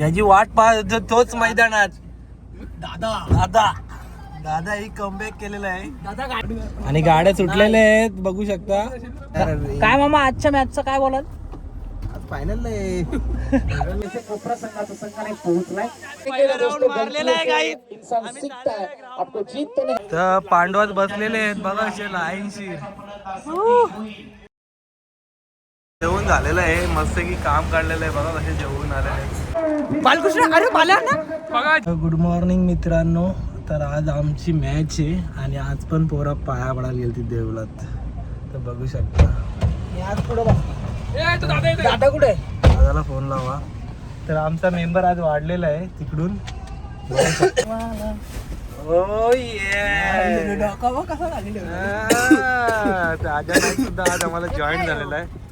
याची वाट पाहत तोच मैदानात. दादा. दादा. दादा ही कमबॅक केलेला आहे. आणि गाड्या सुटलेल्या आहेत बघू शकता. काय मामा आजच्या मॅचचं काय बोलाल? फायनल आहे. कोपरा संघाचा संघाने पोहोचलाय. तर पांडवात बसलेले आहेत बघा असे लाईनशी जेवण झालेलं आहे मस्त की काम काढलेलं आहे बघा कसे जेवून आलेले बालकृष्ण अरे बाल्या ना. गुड मॉर्निंग मित्रांनो. तर आज आमची मॅच आहे आणि आज पण पोरा पाया पडायला गेली ती देवलात तर बघू शकता. दादा कुठे दादाला फोन लावा. तर आमचा मेंबर आज वाढलेला आहे तिकडून. Oh, कसा सुद्धा आज आम्हाला जॉईन झालेला आहे.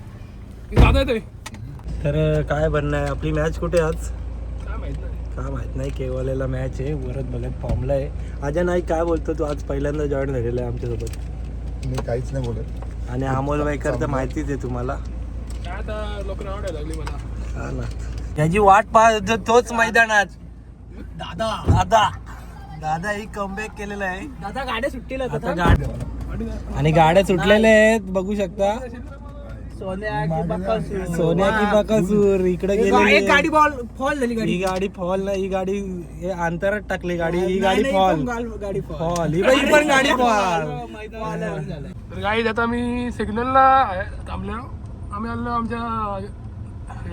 तर काय बनणं आहे? आपली मॅच कुठे आज? काय माहीत नाही. केवलेला मॅच आहे. वरत बघत फॉर्मला आहे. अजय नाईक काय बोलतो तू? आज पहिल्यांदा जॉईन झालेला आहे आमच्यासोबत. मी काहीच नाही बोलत. आणि अमोल वाईकर तर माहितीच आहे तुम्हाला. लोक आवडायला लागली मला. हा ना. याची वाट पाहत तोच मैदानात दादा. दादा. दादा ही कमबॅक केलेला आहे. दादा गाड्या सुट्टीला आता. गाड आणि गाड्या सुटलेल्या आहेत. बघू शकता. सोन्या की बकासूर. सोन्या की बकासूर इकडे एक गेलेली गाडी. बॉल फॉल झाली ही गाडी गाडी फॉल नाही ही गाडी हे अंतरात टाकली गाडी ही गाडी फॉल गाल- गाडी फॉल फॉल ही बाई पण गाडी फॉल. तर गाईज आता आम्ही सिग्नलला थांबलो. आम्ही आलो आमच्या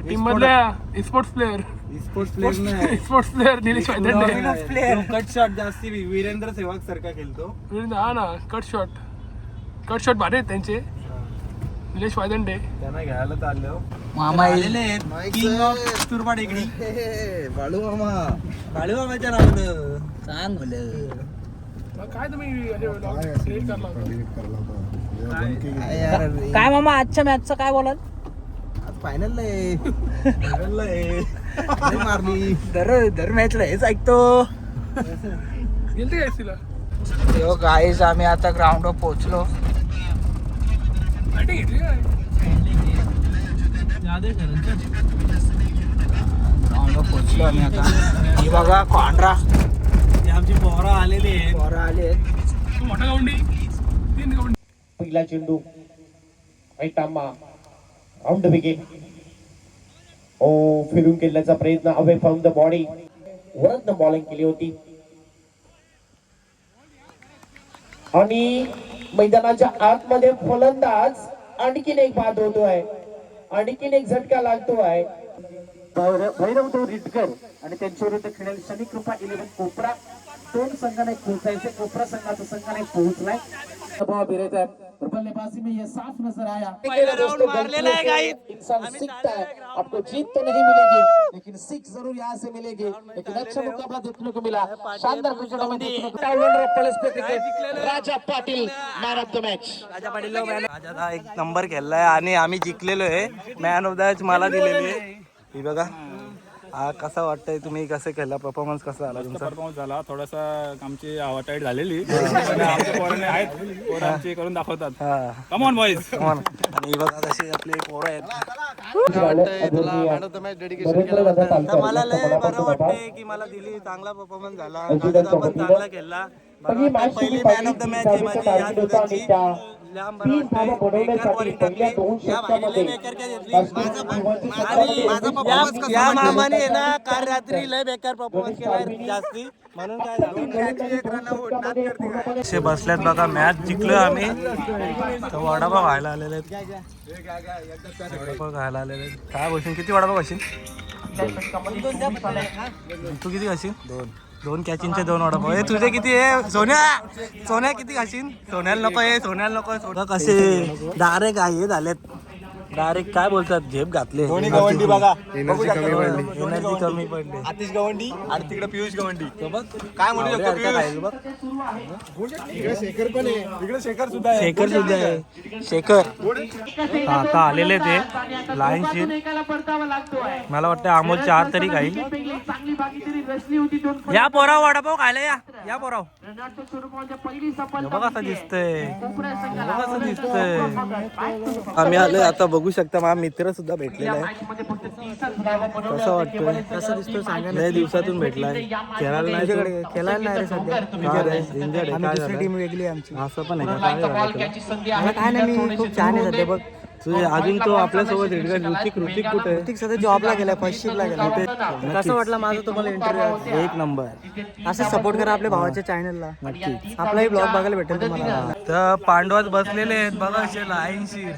टीम मधल्या स्पोर्ट्स प्लेअर स्पोर्ट्स प्लेअर नाही. Sports player Nilesh Waydande cut shot जास्ती वीरेंद्र सेवाग सारखा खेळतो हा ना कट शॉट कट शॉट भारी आहेत त्यांचे. निलेश वायदंडे. त्यांना घ्यायला चाललो मामा आलेले आहेत. किंग ऑफ तुरबा टेकडी. बाळू मामा. बाळू मामाच्या नावानं. मग काय तुम्ही हे. काय मामा आजच्या मॅचचं काय बोलाल? फायनल आहे. मारली. दर दर मॅचला हेच ऐकतो. गेलते काय तिला यो गाईज आम्ही आता ग्राउंडवर पोहोचलो. बॅटिंग घेतली काय ग्राउंडवर पोहोचलो आम्ही आता ही बघा कॉन्ड्रा ती आमची पोरं आलेली आहेत. पोरं आले तू मोठा गावंडी तीन गावंडी पहिला चेंडू. ऐटामा राऊंड बिगिन ओ फिरून केल्याचा प्रयत्न. अवे फ्रॉम द बॉडी वरतनं बॉलिंग केली होती. आणि मैदानाच्या आतमध्ये फलंदाज आणखीन एक बाद होतोय आणखीन एक झटका लागतो भैरव भैरवदेव रिटकर आणि त्यांच्या विरुद्ध खेळेल शनिकृपा इलेव्हन कोपरा. दोन संघाने पोहोचायचे. कोपरा संघाचा संघाने पोहोचलाय. दबाव बिरेता और बल्लेबाजी में ये साफ नजर आया। इंसान सीखता है। आपको जीत तो नहीं मिलेगी लेकिन सीख जरूर यहाँ से मिलेगी। लेकिन अच्छा मुकाबला देखने को मिला। शानदार क्रिकेट में देखने को Raja Patil man of the match Raja Patil राजाचा एक नंबर खेळलाय आणि आम्ही जिंकलेलो आहे मॅन ऑफ द मॅच मला दिलेली आहे ही। बघा। हा कसा वाटतंय तुम्ही? कसं केला? परफॉर्मन्स कसा आला तुमचा? परफॉर्मन्स झाला. थोडासा आमची हवा टाईट झालेली पण आमचे पोरांनी आहेत. पोरं आमची करून दाखवतात. हा. Come on boys come on. आणि ही बघा कसे आपले पोरं आहेत. तर मला लय बरं वाटतंय की मला दिली चांगला परफॉर्मन्स झाला. पण चांगला खेळला. बरं वाटतंय. पहिली मॅन ऑफ द मॅच आहे माझी या दुधाची. या मामाने ना काल रात्री लय बेकार परफॉर्मन्स केला जास्ती. म्हणून काय झालं? असे बसल्यात बघा मॅच जिंकलो आम्ही. तर वडापाव खायला आलेले आहेत. वडापाव खायला आलेले काय बसून किती वडापाव खाशील? तू किती खाशील? दोन. दोन कॅचिनचे दोन वडापाव हे तुझे किती आहे? सोन्या? सोन्या किती खाशील सोन्याला नको आहे सोन्याला नको आहे सोन्या कसे डायरेक्ट आहे झालेत. डायरेक्ट काय बोलतात झेप घातले. दोन्ही गवंडी बघा. Energy कमी पडली. एनर्जी कमी पडली. आतिश गवंडी आणि तिकडे पियुष गवंडी. काय म्हणू शकतो इकडे शेखर पण आहे. तिकडे शेखर सुद्धा आहे. शेखर सुद्धा आहे? शेखर. हा, आता आलेले ते. लाईनशीट मला वाटतं अमोल चार तरी काही भागीदारी रचली होती दोन या पोराव वडापाव खायला या. या पोराव बघा कसं. दिसतंय. बघा कसं दिसतंय. आम्ही आलोय आता बघू. शकता माझा मित्र सुद्धा भेटलेला आहे कसं. वाटतंय कसं दिसतोय सांगा लय दिवसातून भेटलाय खेळायला नाही खेळायला नाही रे सध्या का रे? Injured आहे, काय झालं? टीम वेगळी आहे आमची असं पण आहे का? काय झालं तुला? संधी आहे. काय नाही मी खूप छान आहे सध्या बघ तुझे अजून तो आपल्यासोबत ऋतिक ऋतिक ऋतिक कुठे? आहे? ऋतिक सध्या जॉबला गेला फर्स्ट शिपला गेला कसं वाटलं माझं तुम्हाला इंटरव्ह्यू एक नंबर. असं सपोर्ट करा आपल्या भावाच्या चॅनलला नक्कीच आपलाही ब्लॉग बघायला भेटेल तुम्हाला. तर पांडवात बसलेले आहेत बघा असे लाईनशी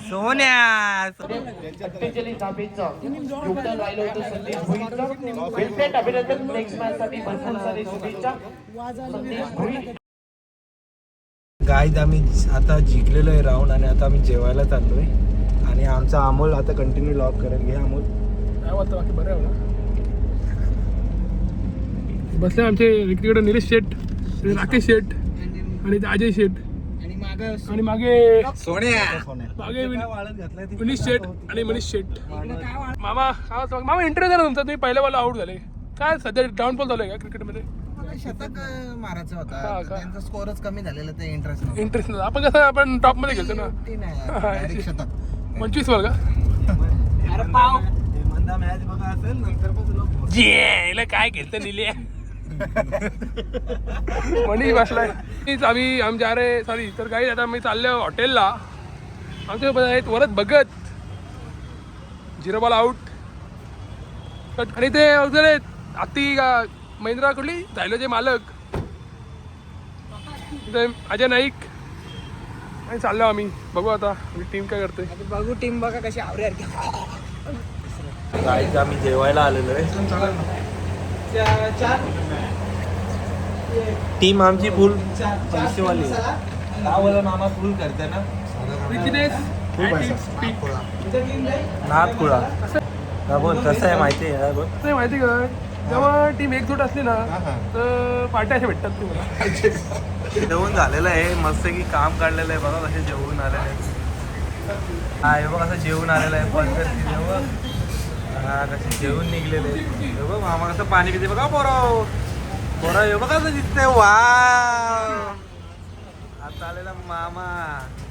सोन्या. अभिनंदन. नेक्स्ट मॅच साठी भरपूर सारी शुभेच्छा. गाईज आम्ही आता जिंकलेलो आहे राऊंड आणि आता आम्ही जेवायला चाललोय. आणि आमचा अमोल आता कंटिन्यू लॉक करेल घे अमोल. काय वाटतं बाकी बरं आहे बसले आमचे तिकडे निलेश शेठ आणि राकेश शेठ आणि अजय शेठ. आणि माग आणि मागे सोन्या. मागे मनीष शेठ आणि मनीष शेठ. मामा? मामा इंटरव्ह्यू झाला तुमचा तुम्ही पहिल्या बॉल आउट झाले. काय सध्या डाऊनफॉल झालं का क्रिकेटमध्ये शतक मारायचं हा होता का? त्यांचा स्कोरच कमी झालेला ते इंटरेस्ट इंटरेस्ट नाही आपण कसं आपण टॉपमध्ये खेळतो ना. शतक पंचवीस बॉल का मंदा मॅच बघा असेल नंतर पण तुला जे काय खेळतं निले? मनीष बसलाय? आम्ही आमच्या अरे सॉरी तर काही आता मी चाललो हॉटेलला आमच्या आहेत वरच बघत झिरो बॉल आउट आणि ते वगैरे अति महिंद्रा कुठली झायलोचे मालक. ते अजय नाईक. आणि चाललो आम्ही. बघू आता टीम काय करते. बघू टीम बघा कशी आवरे गाईज आम्ही जेवायला आलेलो आहे. टीम आमची फुल पैसेवाली गावाला मामा फुल करते ना. नागपुळा हा बोल कसं आहे माहिती आहे? हा माहिती का? जेव्हा टीम एकजूट असली ना तर पार्ट्या अशा भेटतात तुम्हाला जेवण झालेलं आहे मस्त की काम काढलेलं आहे बघा कसे जेवून आलेले आहेत. हा हे बघ असं जेवून आलेलं आहे जेवण हा कसे जेवून निघलेले. हे बघ मामा कसं पाणी पिते बघा पोराव पोरा हे बघा कसं दिसतंय. वा आता आलेला मामा.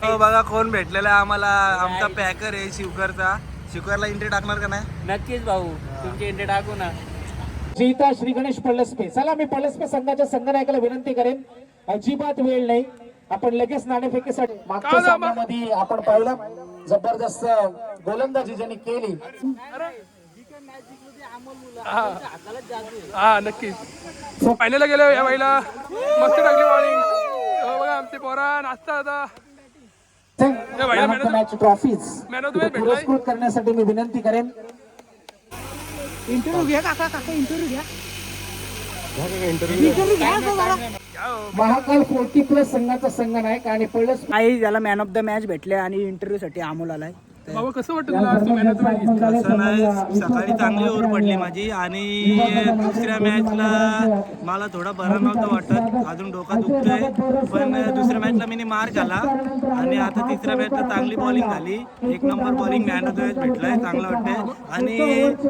हो बघा कोण भेटलेला आहे आम्हाला. आमचा पॅकर आहे शिवकरचा. शिवकरला एंट्री टाकणार का नाही? नक्कीच भाऊ तुमची एंट्री टाकू ना. श्रीता श्री गणेश पळसपे. चला मी पळसपे संघाच्या संघनायकाला विनंती करेन. अजिबात वेळ नाही. आपण लगेच नाणेफेकीसाठी मागच्या सामन्यामध्ये आपण पाहिलं. जबरदस्त गोलंदाजी ज्यांनी केली. हा. हा नक्कीच. गेलो या बाईला. मस्त टाकली बॉलिंग बघा आमचे पोरा नाचता आता. Match trophies. पुरस्कृत करण्यासाठी मी विनंती करेन. इंटरव्ह्यू घ्या काका काका इंटरव्ह्यू घ्या. महाकाल फोर्टी प्लस संघाचा संघ नायक आणि पळस काही त्याला मॅन ऑफ द मॅच भेटले आणि इंटरव्ह्यू साठी अमोल आलाय. बाबा कसं वाटतं तुला? आज तू man of the match घेतला? असं? नाही सकाळी चांगली ओव्हर पडली माझी आणि दुसऱ्या मॅचला मला थोडा बरा नव्हता वाटत. अजून डोका दुखतोय. पण दुसऱ्या मॅचला मी मार खाला आणि आता तिसऱ्या मॅचला चांगली बॉलिंग झाली. एक number bowling man of the match भेटलाय चांगलं वाटतंय. आणि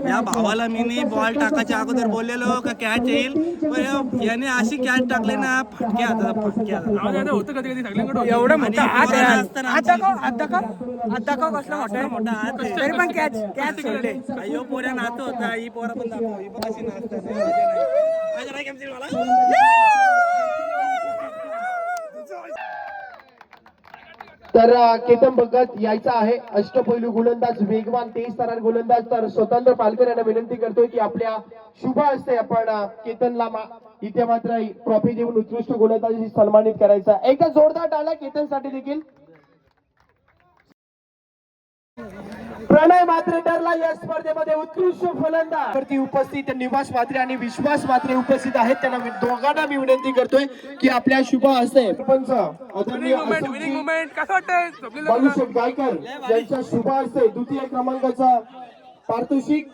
या भावाला मी बॉल टाकायच्या अगोदर बोललेलो का कॅच येईल? पण याने अशी कॅच टाकली ना फटके आता फटके आता आवाज आता होतं. कधी कधी सगळ्यांकडे होतं. एवढं मोठं आणि हात पोराला आहे. असताना हात दाखव हात दाखव. हात दाखव. कसला मोठा आहे मोठा हात आहे. तरी पण कॅच कॅच सोडले. अयो पोऱ्या नाचत होता ही पोरा पण दाखव ही पण अशी नाचतात माझ्या नाही केमची मला. तर अ, केतन भगत यायचा आहे. अष्टपैलू गोलंदाज वेगवान तेज तरार गोलंदाज. तर स्वतंत्र पालकर यांना विनंती करतोय की आपल्या शुभ हस्ते आपण अ, केतनला मा- इथे मात्र ट्रॉफी देऊन उत्कृष्ट गोलंदाजी सन्मानित करायचा एकदा जोरदार टाळा केतनसाठी देखील. प्रणय मात्रे ठरला या स्पर्धेमध्ये उत्कृष्ट फलंदाज. उपस्थित निवास मात्रे आणि विश्वास मात्रे उपस्थित आहेत. त्यांना मी- दोघांना मी विनंती करतोय की आपल्या शुभ सरपंच बालूशेठ गायकर यांच्या शुभ हस्ते द्वितीय क्रमांकाचा पारितोषिक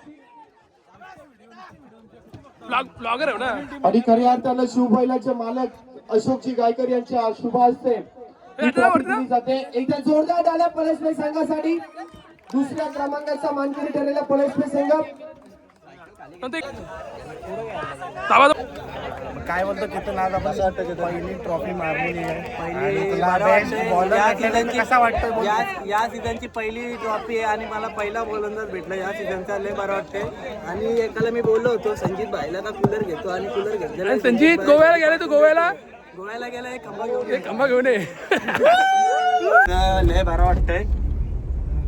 ब्लॉगर आहे ना? आणि खऱ्या अर्थानं शिवबैलाचे मालक अशोकजी गायकर यांच्या शुभ ही हे? दिली जाते. एकदा जोरदार डाल्या पलसने संघासाठी. दुसऱ्या क्रमांकाचा मानकरी ठरलेला पळसपे संघ काय बोलतो केतन आज आपण पहिली ट्रॉफी मारलेली आहे. कसा वाटतोय बोल? या या सीझनची पहिली ट्रॉफी आहे आणि मला पहिला गोलंदाज भेटला या सीझनचा लय बरं वाटतंय. आणि एकाला मी बोललो होतो संजीत भाईला का कूलर घेतो? आणि कूलर आणि संजीत गोव्याला गेले तू गोव्याला? गोव्याला गेला एक खंबा घेऊन एक खंबा घेऊन. लय बरं वाटतंय.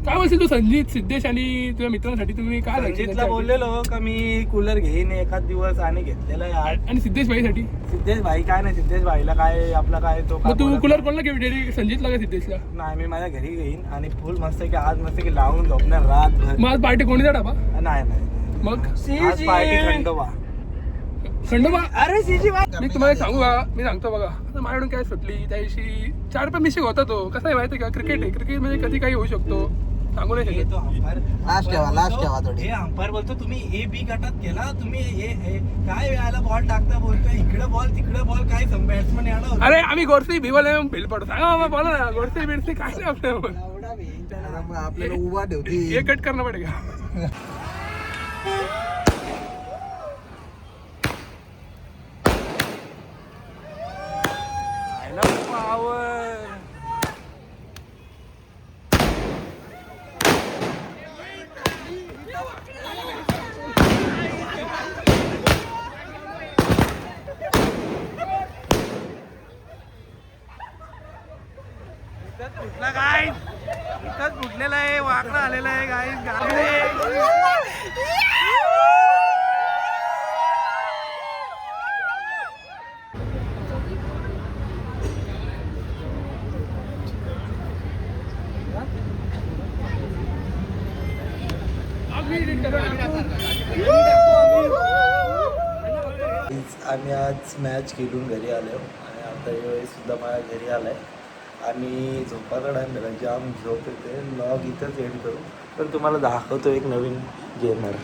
काय बोलशील तू संजीत सिद्धेश आणि तुझ्या मित्रांसाठी तुम्ही काय सांगशील संजीतला त्यांच्यासाठी? बोललेलो का मी कूलर घेईन एखाद दिवस आणि घेतलेला आहे आज. आणि सिद्धेश भाईसाठी? सिद्धेश भाई काय नाही सिद्धेश भाईला काय आपला काय तो काय मग तू बोलत कुलर कोणाला घेऊन डेली संजीतला का सिद्धेशला? नाही मी माझ्या घरी घेईन आणि फुल मस्त की आज मस्त की लावून झोपणार रातभर. मग आज पार्टी कोणीचा डाबा नाही नाही मग? आज पार्टी खंडोबा. खंडोबा? अरे सीजी मी तुम्हाला एक सांगू का मी सांगतो बघा. आता माझ्याकडून काय सुटली त्या दिवशी चार पाच मिस्टेक होता तो. कसं आहे माहिती आहे का? क्रिकेट आहे. क्रिकेट म्हणजे कधी काही होऊ शकतो. सांगू नाही शकत. लास्ट ठेवा लास्ट ठेवा थोडी हे अंपायर बोलतो तुम्ही ए बी गटात केला तुम्ही हे हे काय वेळाला बॉल टाकता बोलतोय? इकडे बॉल तिकडे बॉल काय बॅट्समन याडा अरे आम्ही गोरसी भिवल बिल पडतो. सांगा बाबा बोला ना गोरसी बिरसी काय नाही आपल्याला आपल्याला उभा ठेवती. हे कट करणं पडेगा कुठला काय इथंच फुटलेला आहे वाकडा आलेला आहे गाई आम्ही आज मॅच खेळून घरी आलो. आणि आता यावेळेस सुद्धा माझ्या घरी आलाय. आणि झोपाचा टाईम झाला. जाम झोप येते. लॉग इथंच एंड करू. पण तुम्हाला दाखवतो एक नवीन गेमर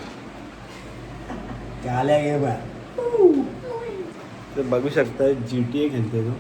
आल्या गेम तर बघू शकता जी टी ए खेळतोय तो.